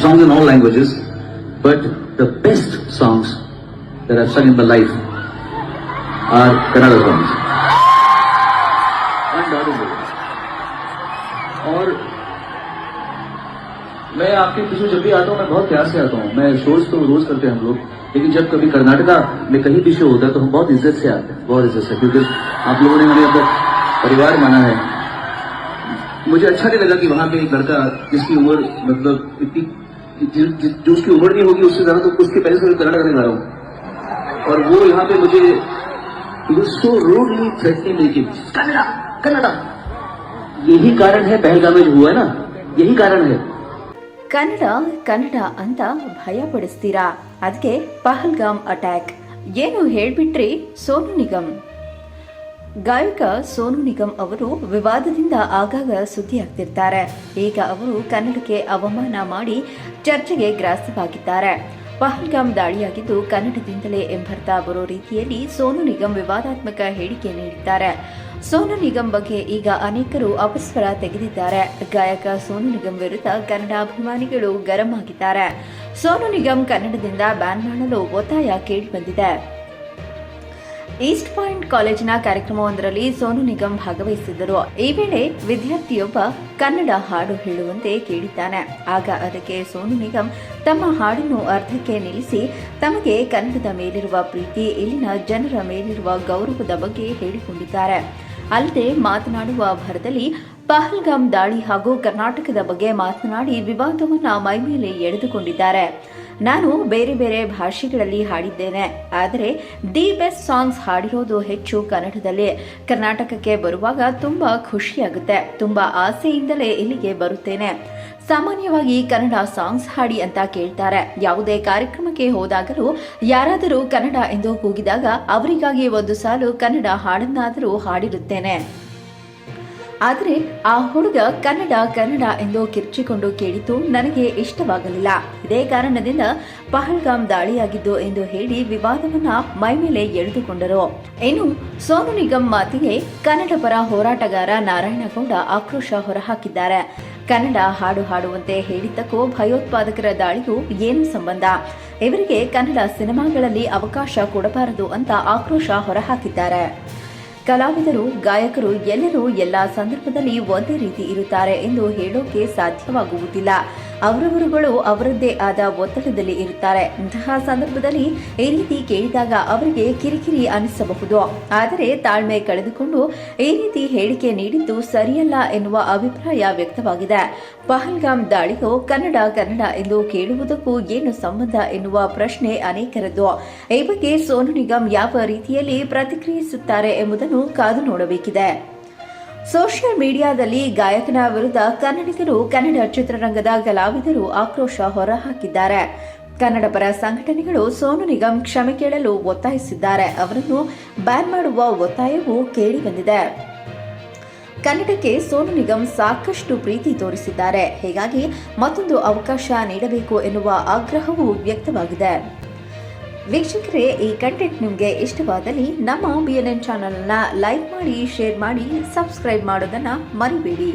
songs in all languages, but the best songs that I've sung in my life are Kannada songs. और मैं आपके पीछे जब भी आता हूँ मैं बहुत प्यार से आता हूँ। मैं शोज़ तो रोज करते हैं हम लोग लेकिन जब कभी कर्नाटका में कहीं भी शो होता है तो हम बहुत इज़्ज़त से आते हैं बहुत इज़्ज़त से क्योंकि आप लोगों ने हमें अपना परिवार माना है। मुझे अच्छा नहीं लगा कि वहां पे एक लड़का जिसकी उम्र मतलब इतनी जि, जि, जो उसकी उम्र नहीं होगी उससे ज्यादा तो उसके पहले से मैं कन्नड़ करने जा रहा हूँ और वो यहाँ पे मुझे सो रूडली थ्रेटनिंग कि कन्नड़ा कन्नड़ा यही कारण है पहलगाम में जो हुआ है ना यही कारण है ಕನ್ನಡ ಕನ್ನಡ ಅಂತ ಭಯ ಪಡಿಸ್ತೀರಾ ಅದಕ್ಕೆ ಪಹಲ್ಗಾಮ್ ಅಟ್ಯಾಕ್ ಏನು ಹೇಳ್ಬಿಟ್ರಿ ಸೋನು ನಿಗಮ್ ಗಾಯಕ ಸೋನು ನಿಗಮ್ ಅವರು ವಿವಾದದಿಂದ ಆಗಾಗ ಸುದ್ದಿಯಾಗ್ತಿರ್ತಾರೆ. ಈಗ ಅವರು ಕನ್ನಡಕ್ಕೆ ಅವಮಾನ ಮಾಡಿ ಚರ್ಚೆಗೆ ಗ್ರಾಸವಾಗಿದ್ದಾರೆ. ಪಹಲ್ಗಾಮ್ ದಾಳಿಯಾಗಿದ್ದು ಕನ್ನಡದಿಂದಲೇ ಎಂಬರ್ಥ ಬರೋ ರೀತಿಯಲ್ಲಿ ಸೋನು ನಿಗಮ್ ವಿವಾದಾತ್ಮಕ ಹೇಳಿಕೆ ನೀಡಿದ್ದಾರೆ. ಸೋನು ನಿಗಮ್ ಬಗ್ಗೆ ಈಗ ಅನೇಕರು ಅಪಸ್ವರ ತೆಗೆದಿದ್ದಾರೆ. ಗಾಯಕ ಸೋನು ನಿಗಮ್ ವಿರುದ್ಧ ಕನ್ನಡ ಅಭಿಮಾನಿಗಳು ಗರಂ ಆಗಿದ್ದಾರೆ. ಸೋನು ನಿಗಮ್ ಕನ್ನಡದಿಂದ ಬ್ಯಾನ್ ಮಾಡಲು ಒತ್ತಾಯ ಕೇಳಿಬಂದಿದೆ ಈಸ್ಟ್ ಪಾಯಿಂಟ್ ಕಾಲೇಜಿನ ಕಾರ್ಯಕ್ರಮವೊಂದರಲ್ಲಿ ಸೋನು ನಿಗಮ್ ಭಾಗವಹಿಸಿದ್ದರು. ಈ ವೇಳೆ ವಿದ್ಯಾರ್ಥಿಯೊಬ್ಬ ಕನ್ನಡ ಹಾಡು ಹೇಳುವಂತೆ ಕೇಳಿದ್ದಾನೆ. ಆಗ ಅದಕ್ಕೆ ಸೋನು ನಿಗಮ್ ತಮ್ಮ ಹಾಡನ್ನು ಅರ್ಧಕ್ಕೆ ನಿಲ್ಲಿಸಿ, ತಮಗೆ ಕನ್ನಡದ ಮೇಲಿರುವ ಪ್ರೀತಿ, ಇಲ್ಲಿನ ಜನರ ಮೇಲಿರುವ ಗೌರವದ ಬಗ್ಗೆ ಹೇಳಿಕೊಂಡಿದ್ದಾರೆ. ಅಲ್ಲದೆ ಮಾತನಾಡುವ ಭರದಲ್ಲಿ ಪಹಲ್ಗಾಮ್ ದಾಳಿ ಹಾಗೂ ಕರ್ನಾಟಕದ ಬಗ್ಗೆ ಮಾತನಾಡಿ ವಿವಾದವನ್ನು ಮೈಮೇಲೆ ಎಳೆದುಕೊಂಡಿದ್ದಾರೆ. ನಾನು ಬೇರೆ ಬೇರೆ ಭಾಷೆಗಳಲ್ಲಿ ಹಾಡಿದ್ದೇನೆ. ಆದರೆ ದಿ ಬೆಸ್ಟ್ ಸಾಂಗ್ಸ್ ಹಾಡಿರೋದು ಹೆಚ್ಚು ಕನ್ನಡದಲ್ಲಿ. ಕರ್ನಾಟಕಕ್ಕೆ ಬರುವಾಗ ತುಂಬಾ ಖುಷಿಯಾಗುತ್ತೆ. ತುಂಬಾ ಆಸೆಯಿಂದಲೇ ಇಲ್ಲಿಗೆ ಬರುತ್ತೇನೆ. ಸಾಮಾನ್ಯವಾಗಿ ಕನ್ನಡ ಸಾಂಗ್ಸ್ ಹಾಡಿ ಅಂತ ಕೇಳ್ತಾರೆ. ಯಾವುದೇ ಕಾರ್ಯಕ್ರಮಕ್ಕೆ ಹೋದಾಗಲೂ ಯಾರಾದರೂ ಕನ್ನಡ ಎಂದು ಕೂಗಿದಾಗ ಅವರಿಗಾಗಿ ಒಂದು ಸಾಲು ಕನ್ನಡ ಹಾಡನ್ನಾದರೂ ಹಾಡಿರುತ್ತೇನೆ. ಆದರೆ ಆ ಹುಡುಗ ಕನ್ನಡ ಕನ್ನಡ ಎಂದು ಕಿರ್ಚಿಕೊಂಡು ಕೇಳಿತು ನನಗೆ ಇಷ್ಟವಾಗಲಿಲ್ಲ. ಇದೇ ಕಾರಣದಿಂದ ಪಹಲ್ಗಾಮ್ ದಾಳಿಯಾಗಿದ್ದು ಎಂದು ಹೇಳಿ ವಿವಾದವನ್ನ ಮೈಮೇಲೆ ಎಳೆದುಕೊಂಡರು. ಇನ್ನು ಸೋನು ನಿಗಮ್ ಮಾತಿಗೆ ಕನ್ನಡ ಪರ ಹೋರಾಟಗಾರ ನಾರಾಯಣಗೌಡ ಆಕ್ರೋಶ ಹೊರಹಾಕಿದ್ದಾರೆ. ಕನ್ನಡ ಹಾಡು ಹಾಡುವಂತೆ ಹೇಳಿದ್ದಕ್ಕೂ ಭಯೋತ್ಪಾದಕರ ದಾಳಿಗೂ ಏನು ಸಂಬಂಧ. ಇವರಿಗೆ ಕನ್ನಡ ಸಿನಿಮಾಗಳಲ್ಲಿ ಅವಕಾಶ ಕೊಡಬಾರದು ಅಂತ ಆಕ್ರೋಶ ಹೊರಹಾಕಿದ್ದಾರೆ. ಕಲಾವಿದರು ಗಾಯಕರು ಎಲ್ಲರೂ ಎಲ್ಲ ಸಂದರ್ಭದಲ್ಲಿ ಒಂದೇ ರೀತಿ ಇರುತ್ತಾರೆ ಎಂದು ಹೇಳೋಕೆ ಸಾಧ್ಯವಾಗುವುದಿಲ್ಲ. ಅವರವರುಗಳು ಅವರದ್ದೇ ಆದ ಒತ್ತಡದಲ್ಲಿ ಇರುತ್ತಾರೆ. ಇಂತಹ ಸಂದರ್ಭದಲ್ಲಿ ಈ ರೀತಿ ಕೇಳಿದಾಗ ಅವರಿಗೆ ಕಿರಿಕಿರಿ ಅನಿಸಬಹುದು. ಆದರೆ ತಾಳ್ಮೆ ಕಳೆದುಕೊಂಡು ಈ ರೀತಿ ಹೇಳಿಕೆ ನೀಡಿದ್ದು ಸರಿಯಲ್ಲ ಎನ್ನುವ ಅಭಿಪ್ರಾಯ ವ್ಯಕ್ತವಾಗಿದೆ. ಪಹಲ್ಗಾಮ್ ದಾಳಿಗೂ ಕನ್ನಡ ಕನ್ನಡ ಎಂದು ಕೇಳುವುದಕ್ಕೂ ಏನು ಸಂಬಂಧ ಎನ್ನುವ ಪ್ರಶ್ನೆ ಅನೇಕರದ್ದು. ಈ ಬಗ್ಗೆ ಸೋನು ನಿಗಮ್ ಯಾವ ರೀತಿಯಲ್ಲಿ ಪ್ರತಿಕ್ರಿಯಿಸುತ್ತಾರೆ ಎಂಬುದನ್ನು ಕಾದು ನೋಡಬೇಕಿದೆ. ಸೋಷಿಯಲ್ ಮೀಡಿಯಾದಲ್ಲಿ ಗಾಯಕನ ವಿರುದ್ಧ ಕನ್ನಡಿಗರು ಕನ್ನಡ ಚಿತ್ರರಂಗದ ಕಲಾವಿದರು ಆಕ್ರೋಶ ಹೊರಹಾಕಿದ್ದಾರೆ. ಕನ್ನಡ ಪರ ಸಂಘಟನೆಗಳು ಸೋನು ನಿಗಮ್ ಕ್ಷಮೆ ಕೇಳಲು ಒತ್ತಾಯಿಸಿದ್ದಾರೆ. ಅವರನ್ನು ಬ್ಯಾನ್ ಮಾಡುವ ಒತ್ತಾಯವೂ ಕೇಳಿಬಂದಿದೆ ಕನ್ನಡಕ್ಕೆ ಸೋನು ನಿಗಮ್ ಸಾಕಷ್ಟು ಪ್ರೀತಿ ತೋರಿಸಿದ್ದಾರೆ. ಹೀಗಾಗಿ ಮತ್ತೊಂದು ಅವಕಾಶ ನೀಡಬೇಕು ಎನ್ನುವ ಆಗ್ರಹವೂ ವ್ಯಕ್ತವಾಗಿದೆ. ವೀಕ್ಷಕರೇ, ಈ ಕಂಟೆಂಟ್ ನಿಮಗೆ ಇಷ್ಟವಾದಲ್ಲಿ ನಮ್ಮ ಬಿ ಎನ್ ಎನ್ ಚಾನಲ್ನ ಲೈಕ್ ಮಾಡಿ ಶೇರ್ ಮಾಡಿ ಸಬ್ಸ್ಕ್ರೈಬ್ ಮಾಡೋದನ್ನು ಮರಿಬೇಡಿ.